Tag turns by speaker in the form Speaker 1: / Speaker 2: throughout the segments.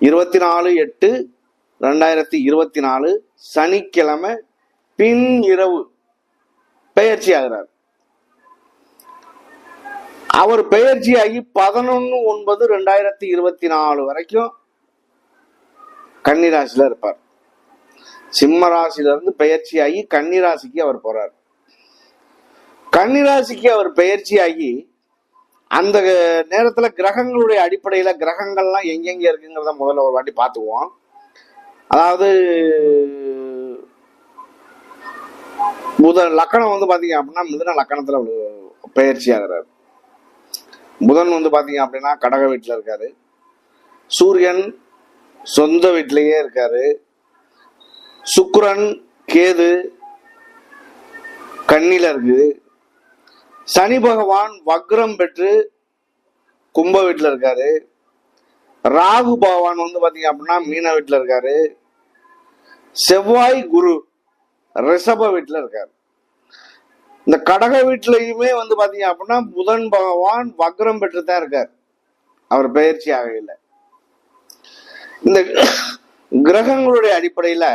Speaker 1: இருபத்தி நாலு எட்டு ரெண்டாயிரத்தி இருபத்தி நாலு சனிக்கிழமை பின் இரவு பெயர்ச்சி ஆகிறார். அவர் பெயர்ச்சியாகி பதினொன்னு ஒன்பது ரெண்டாயிரத்தி இருபத்தி நாலு வரைக்கும் கன்னிராசியில இருப்பார். சிம்ம ராசியில இருந்து பெயர்ச்சியாகி கன்னிராசிக்கு அவர் போறார். கன்னிராசிக்கு அவர் பெயர்ச்சியாகி அந்த நேரத்துல கிரகங்களுடைய அடிப்படையில கிரகங்கள்லாம் எங்கெங்க இருக்குங்கிறத முதல்ல ஒரு வாட்டி பார்த்துக்குவோம். அதாவது புதன் லக்கணம் வந்து பாத்தீங்க அப்படின்னா மிதுன லக்கணத்துல பயிற்சி பெயர்ச்சி ஆகிறார் புதன் வந்து பாத்தீங்க அப்படின்னா கடக வீட்டுல இருக்காரு. சூரியன் சொந்த வீட்டிலேயே இருக்காரு. சுக்கரன் கேது கண்ணில இருக்குது. சனி பகவான் வக்ரம் பெற்று கும்ப வீட்டில் இருக்காரு. ராகு பகவான் வந்து பார்த்தீங்க அப்படின்னா மீன வீட்டில் இருக்காரு. செவ்வாய் குரு ரிஷப வீட்டில் இருக்காரு. இந்த கடக வீட்டிலையுமே வந்து பார்த்தீங்க அப்படின்னா புதன் பகவான் வக்ரம் பெற்று தான் இருக்கார். அவர் பயிற்சி ஆகையில் இந்த கிரகங்களுடைய அடிப்படையில்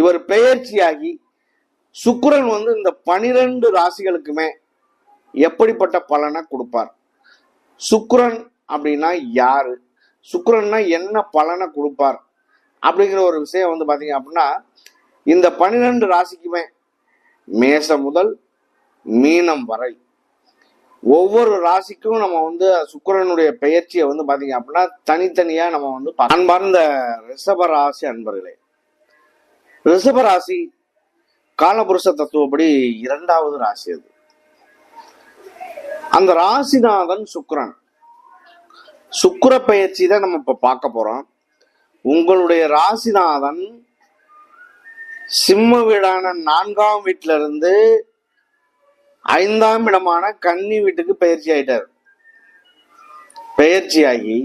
Speaker 1: இவர் பெயர்ச்சியாகி சுக்கரன் வந்து இந்த பனிரெண்டு ராசிகளுக்குமே எப்படிப்பட்ட பலனை கொடுப்பார்? சுக்ரன் அப்படின்னா யாரு? சுக்ரன்னா என்ன பலனை கொடுப்பார்? அப்படிங்கிற ஒரு விஷயம் வந்து பாத்தீங்க அப்படின்னா இந்த பன்னிரெண்டு ராசிக்குமே மேசம் முதல் மீனம் வரை ஒவ்வொரு ராசிக்கும் நம்ம வந்து சுக்கரனுடைய பெயர்ச்சியை வந்து பாத்தீங்க அப்படின்னா தனித்தனியா நம்ம வந்து அன்பார்ந்த ரிஷப ராசி அன்பர்களே ரிஷப ராசி காலபுருஷ தத்துவப்படி இரண்டாவது ராசி அது. அந்த ராசிநாதன் சுக்ரன் சுக்கிர பயிற்சி தான் நம்ம இப்ப பார்க்க போறோம். உங்களுடைய ராசிநாதன் சிம்ம வீடான நான்காம் வீட்டில இருந்து ஐந்தாம் இடமான கன்னி வீட்டுக்கு பயிற்சி ஆயிட்டார். ஆகி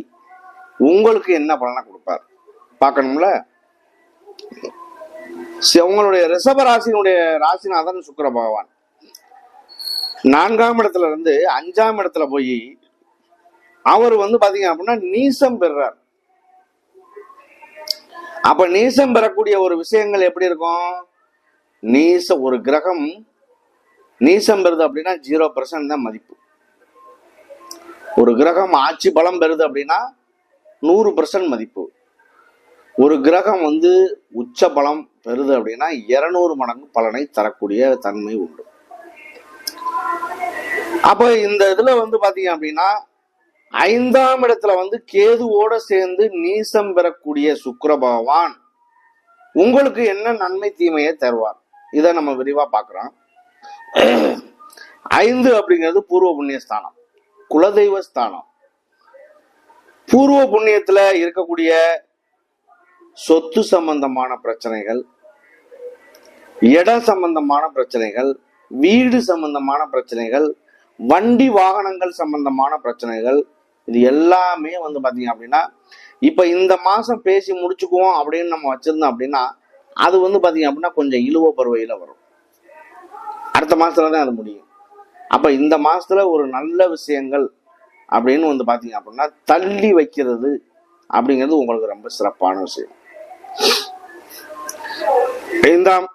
Speaker 1: உங்களுக்கு என்ன பலனை கொடுப்பார்? பார்க்கணும்ல? உங்களுடைய ரிஷப ராசினுடைய ராசிநாதன் சுக்கர பகவான். நான்காம் இடத்துல இருந்து அஞ்சாம் இடத்துல போய் அவர் வந்து பாத்தீங்க அப்படின்னா நீசம் பெறுறார். அப்ப நீசம் பெறக்கூடிய ஒரு விஷயங்கள் எப்படி இருக்கும்? நீச ஒரு கிரகம் நீசம் பெறுது அப்படின்னா ஜீரோ பர்சன்ட் தான் மதிப்பு. ஒரு கிரகம் ஆட்சி பலம் பெறுது அப்படின்னா நூறு பர்சன்ட் மதிப்பு. ஒரு கிரகம் வந்து உச்ச பலம் பெறுது அப்படின்னா இருநூறு மடங்கு பலனை தரக்கூடிய தன்மை உண்டு. அப்ப இந்த இதுல வந்து பாத்தீங்க அப்படின்னா ஐந்தாம் இடத்துல வந்து கேதுவோட சேர்ந்து நீசம் பெறக்கூடிய சுக்ரபகவான் உங்களுக்கு என்ன நன்மை தீமையை தருவார்? இதை நம்ம விரிவா பாக்குறோம் ஐந்து அப்படிங்கிறது பூர்வ புண்ணிய ஸ்தானம் குலதெய்வ ஸ்தானம். பூர்வ புண்ணியத்துல இருக்கக்கூடிய சொத்து சம்பந்தமான பிரச்சனைகள் இட சம்பந்தமான பிரச்சனைகள் வீடு சம்பந்தமான பிரச்சனைகள் வண்டி வாகனங்கள் சம்பந்தமான பிரச்சனைகள் இது எல்லாமே வந்து பாத்தீங்க அப்படின்னா இப்ப இந்த மாசம் பேசி முடிச்சுக்குவோம் அப்படின்னு நம்ம வச்சிருந்தோம் அப்படின்னா அது வந்து பாத்தீங்க அப்படின்னா கொஞ்சம் இழுவ பருவையில வரும். அடுத்த மாதத்துல தான் அது முடியும். அப்ப இந்த மாசத்துல ஒரு நல்ல விஷயங்கள் அப்படின்னு வந்து பாத்தீங்க அப்படின்னா தள்ளி வைக்கிறது அப்படிங்கிறது உங்களுக்கு ரொம்ப சிறப்பான விஷயம். ஐந்தாம்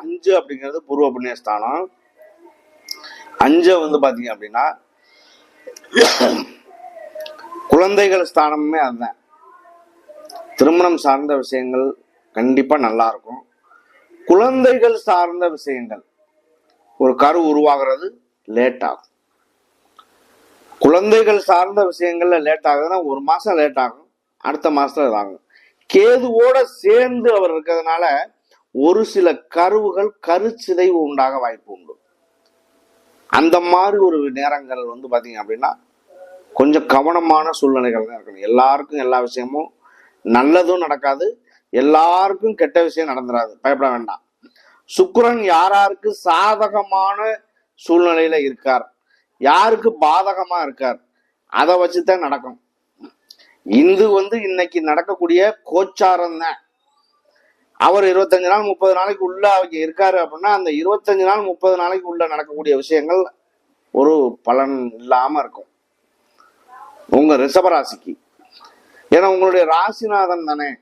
Speaker 1: அஞ்சு அப்படிங்கிறது பூர்வ புண்ணிய ஸ்தானம் அஞ்சு வந்து பாத்தீங்க அப்படின்னா குழந்தைகள் ஸ்தானமுமே அதுதான். திருமணம் சார்ந்த விஷயங்கள் கண்டிப்பா நல்லா இருக்கும். குழந்தைகள் சார்ந்த விஷயங்கள். ஒரு கரு உருவாகிறது லேட் ஆகும். குழந்தைகள் சார்ந்த விஷயங்கள்ல லேட் ஆகுதுன்னா ஒரு மாசம் லேட் ஆகும். அடுத்த மாசத்துல இதாகும். கேதுவோட சேர்ந்து அவர் இருக்கிறதுனால ஒரு சில கருவுகள் கருச்சிதைவு உண்டாக வாய்ப்பு உண்டு. அந்த மாதிரி ஒரு நேரங்கள் வந்து பாத்தீங்க அப்படின்னா கொஞ்சம் கவனமான சூழ்நிலைகள் தான் இருக்கணும். எல்லாருக்கும் எல்லா விஷயமும் நல்லதும் நடக்காது எல்லாருக்கும் கெட்ட விஷயம் நடந்துடாது பயப்பட வேண்டாம். சுக்கரன் யாராருக்கு சாதகமான சூழ்நிலையில இருக்கார் யாருக்கு பாதகமா இருக்கார் அதை வச்சுதான் நடக்கும். இந்து வந்து இன்னைக்கு நடக்கக்கூடிய கோச்சாரம் தான். அவர் இருபத்தஞ்சு நாள் முப்பது நாளைக்கு உள்ள அவங்க இருக்காரு அப்படின்னா அந்த இருபத்தஞ்சு நாள் முப்பது நாளைக்கு உள்ள நடக்கக்கூடிய விஷயங்கள் ஒரு பலன் இல்லாம இருக்கும். உங்க ரிஷபராசிக்கு. ஏன்னா உங்களுடைய ராசிநாதன் தானே.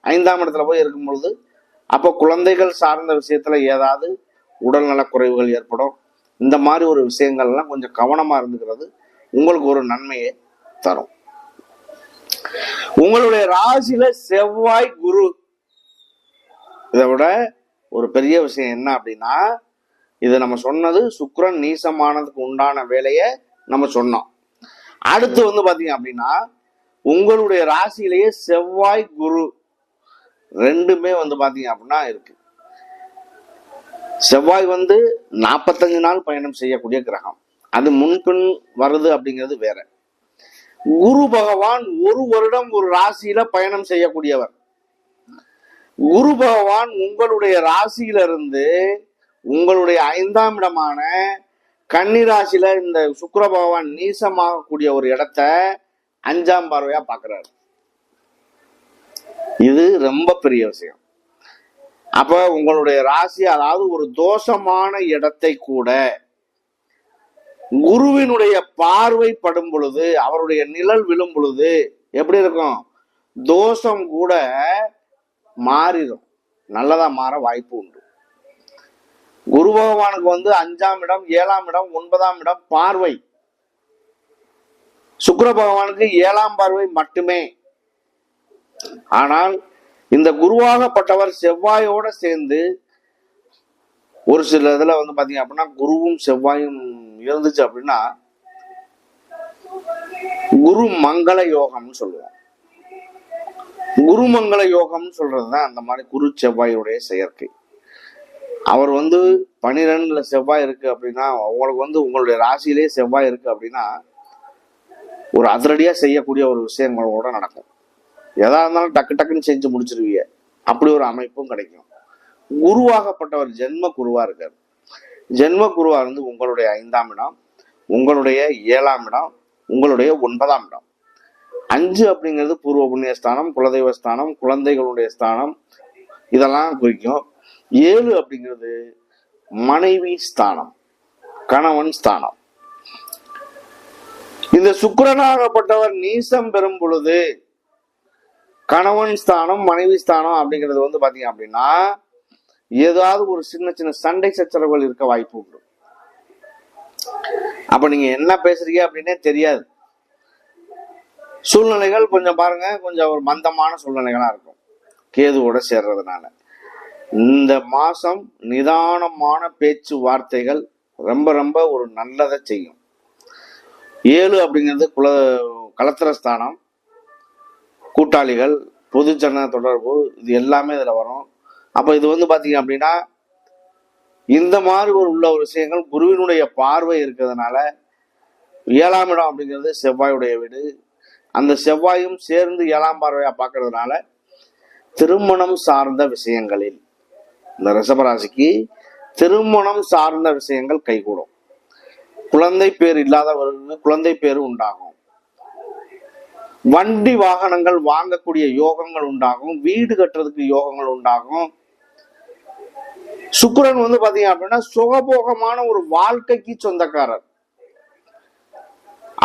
Speaker 1: ஐந்தாம் இடத்துல போய் இருக்கும் பொழுது அப்போ குழந்தைகள் சார்ந்த விஷயத்துல ஏதாவது உடல்நல குறைவுகள் ஏற்படும். இந்த மாதிரி ஒரு விஷயங்கள்லாம் கொஞ்சம் கவனமா இருந்துக்கிறது உங்களுக்கு ஒரு நன்மையை தரும். உங்களுடைய ராசியில செவ்வாய் குரு. இதை விட ஒரு பெரிய விஷயம் என்ன அப்படின்னா இதை நம்ம சொன்னது சுக்ரன் நீசமானதுக்கு உண்டான வேலையை நம்ம சொன்னோம். அடுத்து வந்து பாத்தீங்க அப்படின்னா உங்களுடைய ராசியிலேயே செவ்வாய் குரு ரெண்டுமே வந்து பாத்தீங்க அப்படின்னா இருக்கு. செவ்வாய் வந்து நாற்பத்தஞ்சு நாள் பயணம் செய்யக்கூடிய கிரகம். அது முன்பின் வருது அப்படிங்கிறது வேற. குரு பகவான் ஒரு வருடம் ஒரு ராசியில பயணம் செய்யக்கூடியவர். குரு பகவான் உங்களுடைய ராசியிலிருந்து உங்களுடைய ஐந்தாம் இடமான கன்னிராசியில இந்த சுக்கர பகவான் நீசமாகக்கூடிய ஒரு இடத்த அஞ்சாம் பார்வையா பாக்குறாரு இது ரொம்ப பெரிய விஷயம். அப்ப உங்களுடைய ராசி அதாவது ஒரு தோஷமான இடத்தை கூட குருவினுடைய பார்வை படும் பொழுது அவருடைய நிழல் விழும் பொழுது எப்படி இருக்கும்? தோஷம் கூட மாறிடும். நல்லதா மாற வாய்ப்பு உண்டு. குரு பகவானுக்கு வந்து அஞ்சாம் இடம் ஏழாம் இடம் ஒன்பதாம் இடம் பார்வை. சுக்கர பகவானுக்கு ஏழாம் பார்வை மட்டுமே. ஆனால் இந்த குருவாகப்பட்டவர் செவ்வாயோட சேர்ந்து ஒரு சில இதுல வந்து பாத்தீங்க அப்படின்னா குருவும் செவ்வாயும் இருந்துச்சு அப்படின்னா குரு மங்கள யோகம்னு சொல்லுவோம். குரு மங்கள யோகம்னு சொல்றதுதான் அந்த மாதிரி குரு செவ்வாயுடைய செயற்கை. அவர் வந்து பனிரெண்டுல செவ்வாய் இருக்கு அப்படின்னா உங்களுக்கு வந்து உங்களுடைய ராசியிலே செவ்வாய் இருக்கு அப்படின்னா ஒரு அதிரடியா செய்யக்கூடிய ஒரு விஷயங்களோட நடக்கும். எதா இருந்தாலும் டக்கு டக்குன்னு செஞ்சு முடிச்சிருவீங்க. அப்படி ஒரு அமைப்பும் கிடைக்கும். குருவாகப்பட்டவர் ஜென்ம குருவா இருக்கார். ஜென்ம குருவா இருந்து உங்களுடைய ஐந்தாம் இடம் உங்களுடைய ஏழாம் இடம் உங்களுடைய ஒன்பதாம் இடம். அஞ்சு அப்படிங்கிறது பூர்வ புண்ணிய ஸ்தானம் குலதெய்வ ஸ்தானம் குழந்தைகளுடைய ஸ்தானம் இதெல்லாம் குறிக்கும். ஏழு அப்படிங்கிறது மனைவி ஸ்தானம் கணவன் ஸ்தானம். இந்த சுக்கரனாகப்பட்டவர் நீசம் பெறும் பொழுது கணவன் ஸ்தானம் மனைவி ஸ்தானம் அப்படிங்கிறது வந்து பாத்தீங்க அப்படின்னா ஏதாவது ஒரு சின்ன சின்ன சண்டை சச்சரவுகள் இருக்க வாய்ப்பு உண்டு. அப்ப நீங்க என்ன பேசுறீங்க அப்படின்னே தெரியாது. சூழ்நிலைகள் கொஞ்சம் பாருங்க கொஞ்சம் ஒரு மந்தமான சூழ்நிலைகளா இருக்கும். கேதுவோட சேர்றதுனால. இந்த மாசம் நிதானமான பேச்சு வார்த்தைகள் ரொம்ப ரொம்ப ஒரு நல்லதை செய்யும். ஏழு அப்படிங்கிறது குல கலத்திர ஸ்தானம் கூட்டாளிகள் பொதுஜன தொடர்பு இது எல்லாமே இதில் வரும். அப்போ இது வந்து பார்த்தீங்க அப்படின்னா இந்த மாதிரி ஒரு உள்ள ஒரு விஷயங்கள் குருவினுடைய பார்வை இருக்கிறதுனால ஏழாம் இடம் அப்படிங்கிறது செவ்வாயுடைய வீடு. அந்த செவ்வாயும் சேர்ந்து ஏழாம் பார்வையாக பார்க்கறதுனால திருமணம் சார்ந்த விஷயங்களில் இந்த ரிஷபராசிக்கு திருமணம் சார்ந்த விஷயங்கள் கைகூடும். குழந்தை பேர் இல்லாதவர்களுக்கு குழந்தை பேர் உண்டாகும். வண்டி வாகனங்கள் வாங்கக்கூடிய யோகங்கள் உண்டாகும். வீடு கட்டுறதுக்கு யோகங்கள் உண்டாகும். சுக்கிரன் வந்து பாத்தீங்க அப்படின்னா சுகபோகமான ஒரு வாழ்க்கைக்கு சொந்தக்காரர்.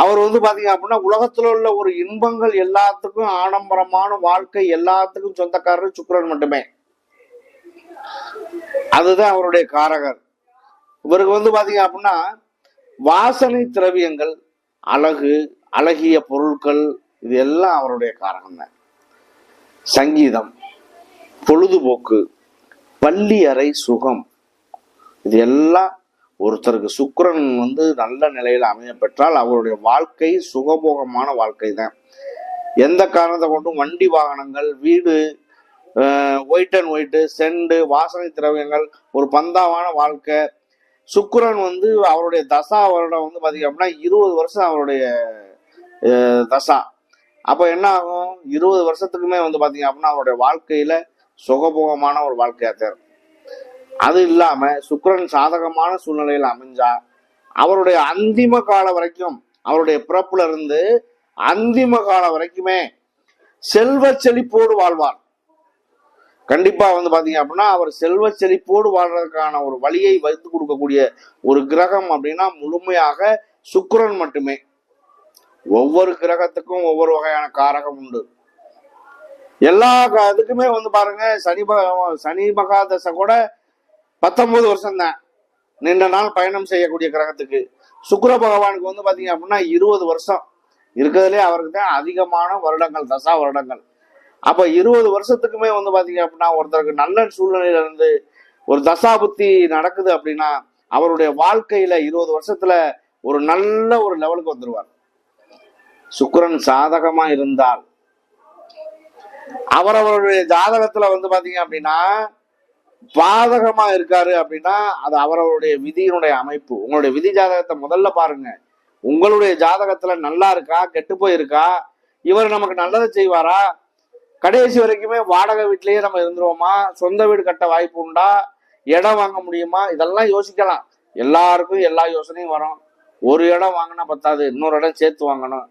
Speaker 1: அவர் வந்து பாத்தீங்க அப்படின்னா உலகத்துல உள்ள ஒரு இன்பங்கள் எல்லாத்துக்கும் ஆடம்பரமான வாழ்க்கை எல்லாத்துக்கும் சொந்தக்காரர் சுக்கிரன் மட்டுமே. அதுதான் அவருடைய காரகர். இவருக்கு வந்து பாத்தீங்க அப்படின்னா வாசனை திரவியங்கள் அழகு அழகிய பொருட்கள் இது எல்லாம் அவருடைய காரகம் தான் சங்கீதம் பொழுதுபோக்கு பள்ளி அறை சுகம். இது எல்லாம் ஒருத்தருக்கு சுக்கரன் வந்து நல்ல நிலையில் அமைய பெற்றால் அவருடைய வாழ்க்கை சுகபோகமான வாழ்க்கை தான் எந்த காரணத்தை கொண்டும் வண்டி வாகனங்கள் வீடு ஒயிட் அண்ட் ஒயிட்டு செண்டு வாசனை திரவியங்கள் ஒரு பந்தாவான வாழ்க்கை. சுக்கரன் வந்து அவருடைய தசா வருடம் வந்து பார்த்திங்க அப்படின்னா இருபது வருஷம் அவருடைய தசா. அப்போ என்ன ஆகும்? இருபது வருஷத்துக்குமே வந்து பார்த்திங்க அப்படின்னா அவருடைய வாழ்க்கையில சுகபோகமான ஒரு வாழ்க்கையா தேரும் அது இல்லாம சுக்கரன் சாதகமான சூழ்நிலையில் அமைஞ்சா அவருடைய அந்திம காலம் வரைக்கும் அவருடைய பிறப்புல இருந்து அந்திம காலம் வரைக்குமே செல்வ செழிப்போடு வாழ்வார். கண்டிப்பா வந்து பாத்தீங்க அப்படின்னா அவர் செல்வ செழிப்போடு வாழ்றதுக்கான ஒரு வழியை வைத்து கொடுக்கக்கூடிய ஒரு கிரகம் அப்படின்னா முழுமையாக சுக்கரன் மட்டுமே. ஒவ்வொரு கிரகத்துக்கும் ஒவ்வொரு வகையான காரகம் உண்டு. எல்லா க- இதுக்குமே வந்து பாருங்க சனி சனி மகாதசை கூட பத்தொன்பது வருஷம் தான் நீண்ட நாள் பயணம் செய்யக்கூடிய கிரகத்துக்கு. சுக்கர பகவானுக்கு வந்து பாத்தீங்க அப்படின்னா இருபது வருஷம். இருக்கிறதுலே அவருக்கு தான் அதிகமான வருடங்கள் தசா வருடங்கள். அப்ப இருபது வருஷத்துக்குமே வந்து பாத்தீங்க அப்படின்னா ஒருத்தருக்கு நல்ல சூழ்நிலையில இருந்து ஒரு தசா புத்தி நடக்குது அப்படின்னா அவருடைய வாழ்க்கையில இருபது வருஷத்துல ஒரு நல்ல ஒரு லெவலுக்கு வந்துருவார். சுக்கரன் சாதகமா இருந்தால் அவரவருடைய ஜாதகத்துல வந்து பாத்தீங்க அப்படின்னா பாதகமா இருக்காரு அப்படின்னா அது அவரவருடைய விதியினுடைய அமைப்பு. உங்களுடைய விதி ஜாதகத்தை முதல்ல பாருங்க. உங்களுடைய ஜாதகத்துல நல்லா இருக்கா? கெட்டு போயிருக்கா? இவர் நமக்கு நல்லதை செய்வாரா? கடைசி வரைக்குமே வாடகை வீட்லயே நம்ம இருந்துருவோமா? சொந்த வீடு கட்ட வாய்ப்பு உண்டா? இடம் வாங்க முடியுமா? இதெல்லாம் யோசிக்கலாம். எல்லாருக்கும் எல்லா யோசனையும் வரும். ஒரு இடம் வாங்கினா பத்தாது. இன்னொரு இடம் சேர்த்து வாங்கணும்.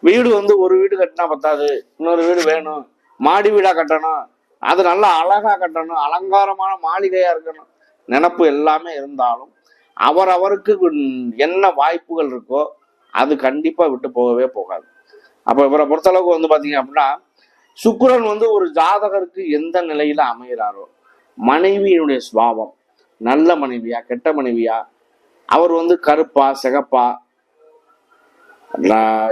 Speaker 1: வீடு வந்து ஒரு வீடு கட்டினா பத்தாது. இன்னொரு வீடு வேணும். மாடி வீடா கட்டணும். அது நல்லா அழகா கட்டணும். அலங்காரமான மாளிகையா இருக்கணும். நினப்பு எல்லாமே இருந்தாலும் அவரவருக்கு என்ன வாய்ப்புகள் இருக்கோ அது கண்டிப்பா விட்டு போகவே போகாது. அப்ப இவரை பொறுத்தளவுக்கு வந்து பாத்தீங்க அப்படின்னா சுக்கரன் வந்து ஒரு ஜாதகருக்கு எந்த நிலையில அமைகிறாரோ மனைவியினுடைய சுபாவம் நல்ல மனைவியா கெட்ட மனைவியா அவர் வந்து கருப்பா சிகப்பா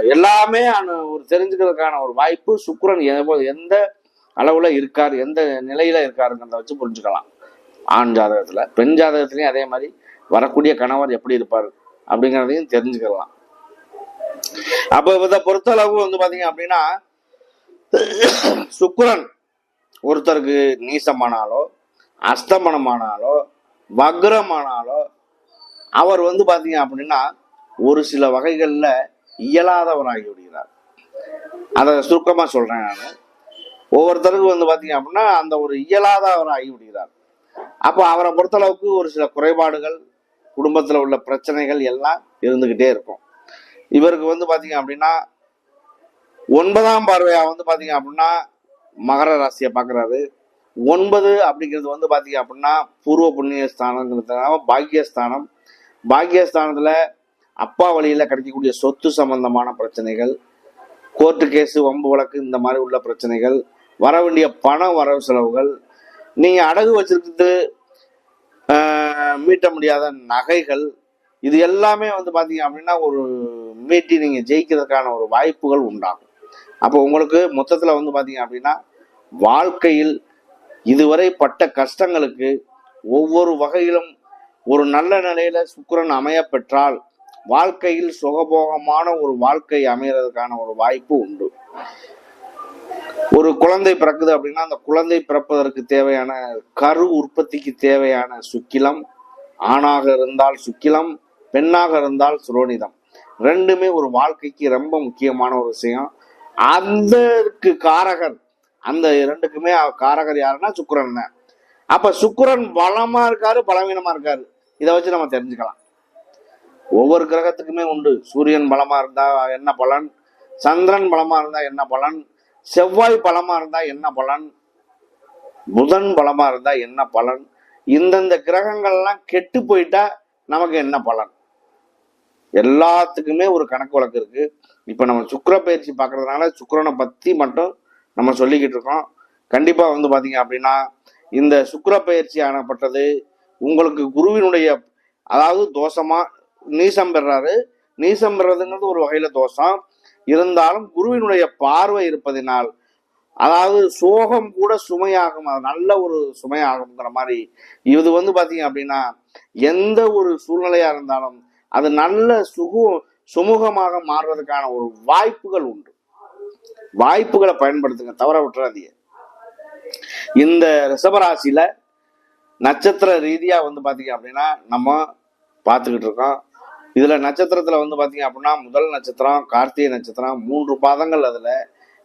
Speaker 1: எல்லாமே அனு- ஒரு தெரிஞ்சுக்கிறதுக்கான ஒரு வாய்ப்பு சுக்கரன் எந்த அளவுல இருக்கார் எந்த நிலையில இருக்காருங்கிறத வச்சு புரிஞ்சுக்கலாம். ஆண் ஜாதகத்துல பெண் ஜாதகத்திலையும் அதே மாதிரி வரக்கூடிய கணவர் எப்படி இருப்பார் அப்படிங்கிறதையும் தெரிஞ்சுக்கலாம். அப்ப இதை பொறுத்தளவு வந்து பாத்தீங்க அப்படின்னா சுக்கரன் ஒருத்தருக்கு நீசமானாலோ அஸ்தமனமானாலோ வக்ரமானாலோ அவர் வந்து பாத்தீங்க அப்படின்னா ஒரு சில வகைகள்ல இயலாதவராகி விடுகிறார் அதை சுருக்கமாக சொல்கிறேன் நான். ஒவ்வொருத்தருக்கும் வந்து பார்த்தீங்க அப்படின்னா அந்த ஒரு இயலாதவர் ஆகி விடுகிறார் அப்போ அவரை பொறுத்தளவுக்கு ஒரு சில குறைபாடுகள் குடும்பத்தில் உள்ள பிரச்சனைகள் எல்லாம் இருந்துக்கிட்டே இருக்கும். இவருக்கு வந்து பார்த்தீங்க அப்படின்னா ஒன்பதாம் பார்வையாக வந்து பார்த்தீங்க அப்படின்னா மகர ராசியை பார்க்குறாரு ஒன்பது அப்படிங்கிறது வந்து பார்த்தீங்க அப்படின்னா பூர்வ புண்ணிய ஸ்தானங்கிறதுனால பாக்கியஸ்தானம். பாக்கியஸ்தானத்தில் அப்பா வழியில் கிடைக்கக்கூடிய சொத்து சம்பந்தமான பிரச்சனைகள் கோர்ட்டு கேஸு வம்பு வழக்கு இந்த மாதிரி உள்ள பிரச்சனைகள் வர வேண்டிய பண வரவு செலவுகள் நீங்கள் அடகு வச்சிருக்கிறது மீட்ட முடியாத நகைகள் இது எல்லாமே வந்து பார்த்தீங்க அப்படின்னா ஒரு மீட்டி நீங்கள் ஜெயிக்கிறதுக்கான ஒரு வாய்ப்புகள் உண்டாகும். அப்போ உங்களுக்கு மொத்தத்தில் வந்து பார்த்தீங்க அப்படின்னா வாழ்க்கையில் இதுவரை பட்ட கஷ்டங்களுக்கு ஒவ்வொரு வகையிலும் ஒரு நல்ல நிலையில சுக்கரன் அமைய பெற்றால் வாழ்க்கையில் சுகபோகமான ஒரு வாழ்க்கை அமைகிறதுக்கான ஒரு வாய்ப்பு உண்டு. ஒரு குழந்தை பிறக்குது அப்படின்னா அந்த குழந்தை பிறப்பதற்கு தேவையான கரு உற்பத்திக்கு தேவையான சுக்கிலம் ஆணாக இருந்தால் சுக்கிலம் பெண்ணாக இருந்தால் சுரோனிதம். ரெண்டுமே ஒரு வாழ்க்கைக்கு ரொம்ப முக்கியமான ஒரு விஷயம். அதற்கு காரகர் அந்த இரண்டுக்குமே காரகர் யாருன்னா சுக்கரன் தான். அப்ப சுக்கிரன் பலமா இருக்காரு பலவீனமா இருக்காரு. இதை வச்சு நம்ம தெரிஞ்சுக்கலாம். ஒவ்வொரு கிரகத்துக்குமே உண்டு. சூரியன் பலமா இருந்தா என்ன பலன்? சந்திரன் பலமா இருந்தா என்ன பலன்? செவ்வாய் பலமா இருந்தா என்ன பலன்? புதன் பலமா இருந்தா என்ன பலன்? இந்தந்த கிரகங்கள்லாம் கெட்டு போயிட்டா நமக்கு என்ன பலன்? எல்லாத்துக்குமே ஒரு கணக்கு வழக்கு இருக்கு. இப்ப நம்ம சுக்கிர பயிற்சி பார்க்கறதுனால சுக்கரனை பத்தி மட்டும் நம்ம சொல்லிக்கிட்டு இருக்கோம். கண்டிப்பா வந்து பாத்தீங்க அப்படின்னா இந்த சுக்கர பயிற்சி ஆனப்பட்டது உங்களுக்கு குருவினுடைய அதாவது தோஷமா நீசம் பெறாரு நீசம் பெறதுங்கிறது ஒரு வகையில தோஷம். இருந்தாலும் குருவினுடைய பார்வை இருப்பதினால் அதாவது சோகம் கூட சுமையாகும் அது நல்ல ஒரு சுமையாகுங்கிற மாதிரி. இது வந்து பாத்தீங்க அப்படின்னா எந்த ஒரு சூழ்நிலையா இருந்தாலும் அது நல்ல சுகு சுமூகமாக மாறுவதற்கான ஒரு வாய்ப்புகள் உண்டு. வாய்ப்புகளை பயன்படுத்துங்க தவற விட்டுறாதீங்க. இந்த ரிஷபராசியில நட்சத்திர ரீதியா வந்து பாத்தீங்க அப்படின்னா நம்ம பார்த்துக்கிட்டு இருக்கோம். இதுல நட்சத்திரத்துல வந்து பாத்தீங்க அப்படின்னா முதல் நட்சத்திரம் கார்த்திகை நட்சத்திரம் மூன்று பாதங்கள் அதுல.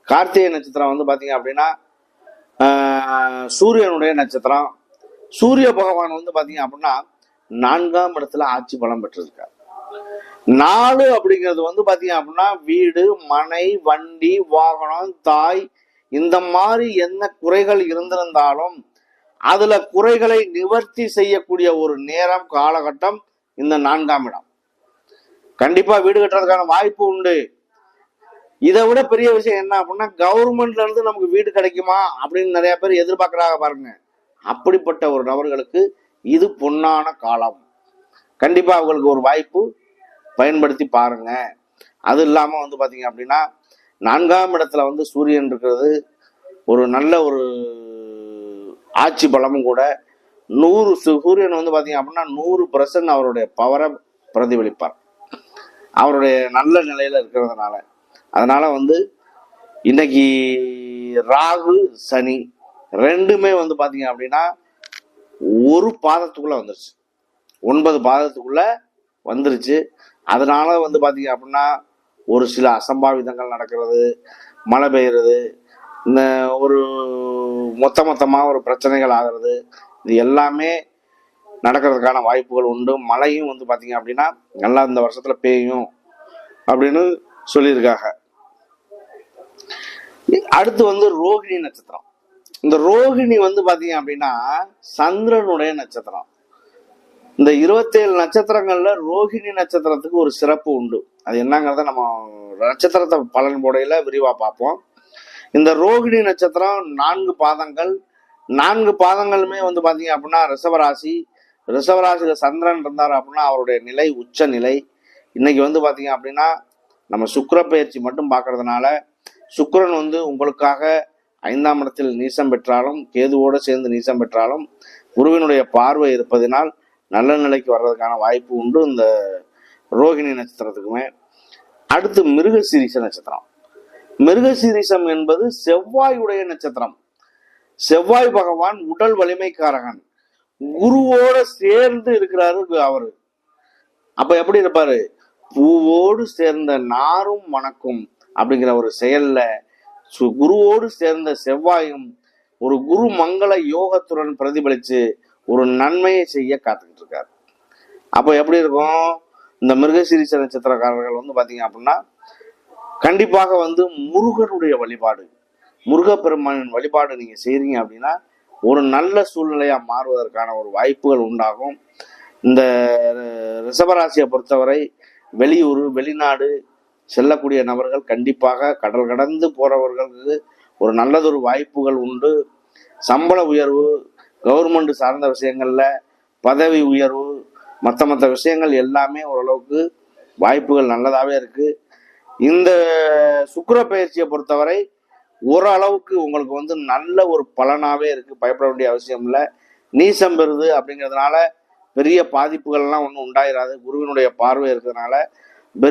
Speaker 1: கார்த்திகை நட்சத்திரம் வந்து பாத்தீங்க அப்படின்னா சூரியனுடைய நட்சத்திரம். சூரிய பகவான் வந்து பாத்தீங்க அப்படின்னா நான்காம் இடத்துல ஆட்சி பலம் பெற்றிருக்கார். நாலு அப்படிங்கிறது வந்து பாத்தீங்க அப்படின்னா வீடு மனை வண்டி வாகனம் தாய் இந்த மாதிரி என்ன குறைகள் இருந்திருந்தாலும் அதுல குறைகளை நிவர்த்தி செய்யக்கூடிய ஒரு நேரம் காலகட்டம் இந்த நான்காம் இடம். கண்டிப்பா வீடு கட்டுறதுக்கான வாய்ப்பு உண்டு. இதை விட பெரிய விஷயம் என்ன அப்படின்னா கவர்மெண்ட்ல இருந்து நமக்கு வீடு கிடைக்குமா அப்படின்னு நிறைய பேர் எதிர்பார்க்கறாங்க பாருங்க. அப்படிப்பட்ட ஒரு நபர்களுக்கு இது பொன்னான காலம். கண்டிப்பா அவங்களுக்கு ஒரு வாய்ப்பு பயன்படுத்தி பாருங்க. அது இல்லாம வந்து பாத்தீங்க அப்படின்னா நான்காம் இடத்துல வந்து சூரியன் இருக்கிறது ஒரு நல்ல ஒரு ஆட்சி பலமும் கூட நூறு சு- சூரியன் வந்து பாத்தீங்க அப்படின்னா நூறு பர்சன்ட் அவருடைய பவரை பிரதிபலிப்பார். அவருடைய நல்ல நிலையில இருக்கிறதுனால. அதனால வந்து இன்னைக்கு ராகு சனி ரெண்டுமே வந்து பாத்தீங்க அப்படின்னா ஒரு பாதத்துக்குள்ள வந்துருச்சு. ஒன்பது பாதத்துக்குள்ள வந்துருச்சு. அதனால வந்து பாத்தீங்க அப்படின்னா ஒரு சில அசம்பாவிதங்கள் நடக்கிறது மழை பெய்யறது இந்த ஒரு மொத்த மொத்தமா ஒரு பிரச்சனைகள் ஆகிறது இது எல்லாமே நடக்கிறதுக்கான வாய்ப்புகள் உண்டு. மழையும் வந்து பார்த்தீங்க அப்படின்னா நல்லா இந்த வருஷத்துல பெய்யும் அப்படின்னு சொல்லியிருக்காங்க. அடுத்து வந்து ரோகிணி நட்சத்திரம். இந்த ரோகிணி வந்து பார்த்தீங்க அப்படின்னா சந்திரனுடைய நட்சத்திரம். இந்த இருபத்தேழு நட்சத்திரங்கள்ல ரோகிணி நட்சத்திரத்துக்கு ஒரு சிறப்பு உண்டு. அது என்னங்கிறத நம்ம நட்சத்திரத்தை பலன் போடையில விரிவா பார்ப்போம். இந்த ரோகிணி நட்சத்திரம் நான்கு பாதங்கள். நான்கு பாதங்களுமே வந்து பாத்தீங்க அப்படின்னா ரிஷபராசி ரிஷவராசியில் சந்திரன் இருந்தார் அப்படின்னா அவருடைய நிலை உச்ச நிலை. இன்னைக்கு வந்து பார்த்தீங்க அப்படின்னா நம்ம சுக்கர பயிற்சி மட்டும் பார்க்கறதுனால சுக்கரன் வந்து உங்களுக்காக ஐந்தாம் இடத்தில் நீசம் பெற்றாலும் கேதுவோடு சேர்ந்து நீசம் பெற்றாலும் குருவினுடைய பார்வை இருப்பதினால் நல்ல நிலைக்கு வர்றதுக்கான வாய்ப்பு உண்டு இந்த ரோகிணி நட்சத்திரத்துக்குமே. அடுத்து மிருகசீரிஷ நட்சத்திரம். மிருகசீரிஷம் என்பது செவ்வாயுடைய நட்சத்திரம். செவ்வாய் பகவான் உடல் வலிமைக்காரகன். குருவோட சேர்ந்து இருக்கிறாரு அவரு. அப்ப எப்படி இருப்பாரு? பூவோடு சேர்ந்த நாரும் மணக்கும் அப்படிங்கிற ஒரு செயல்ல சு- குருவோடு சேர்ந்த செவ்வாயும் ஒரு குரு மங்கள யோகத்துடன் பிரதிபலிச்சு ஒரு நன்மையை செய்ய காத்துக்கிட்டு இருக்காரு அப்போ எப்படி இருக்கும்? இந்த மிருகசீரிச நட்சத்திரக்காரர்கள் வந்து பாத்தீங்க அப்படின்னா கண்டிப்பாக வந்து முருகனுடைய வழிபாடு முருகப்பெருமானின் வழிபாடு நீங்க செய்றீங்க அப்படின்னா ஒரு நல்ல சூழ்நிலையா மாறுவதற்கான ஒரு வாய்ப்புகள் உண்டாகும். இந்த ரிஷபராசியை பொறுத்தவரை வெளியூர் வெளிநாடு செல்லக்கூடிய நபர்கள் கண்டிப்பாக கடல் கடந்து போறவர்களுக்கு ஒரு நல்லதொரு வாய்ப்புகள் உண்டு. சம்பள உயர்வு கவர்மெண்ட் சார்ந்த விஷயங்களில் பதவி உயர்வு மற்ற மற்ற விஷயங்கள் எல்லாமே ஓரளவுக்கு வாய்ப்புகள் நல்லதாகவே இருக்குது இந்த சுக்கிர பயிற்சியை பொறுத்தவரை ஓரளவுக்கு உங்களுக்கு வந்து நல்ல ஒரு பலனாவே இருக்கு. பயப்பட வேண்டிய அவசியம் இல்லை. நீசம் பெறுது அப்படிங்கிறதுனால பெரிய பாதிப்புகள்லாம் ஒன்றும் உண்டாயிராது. குருவினுடைய பார்வை இருக்கிறதுனால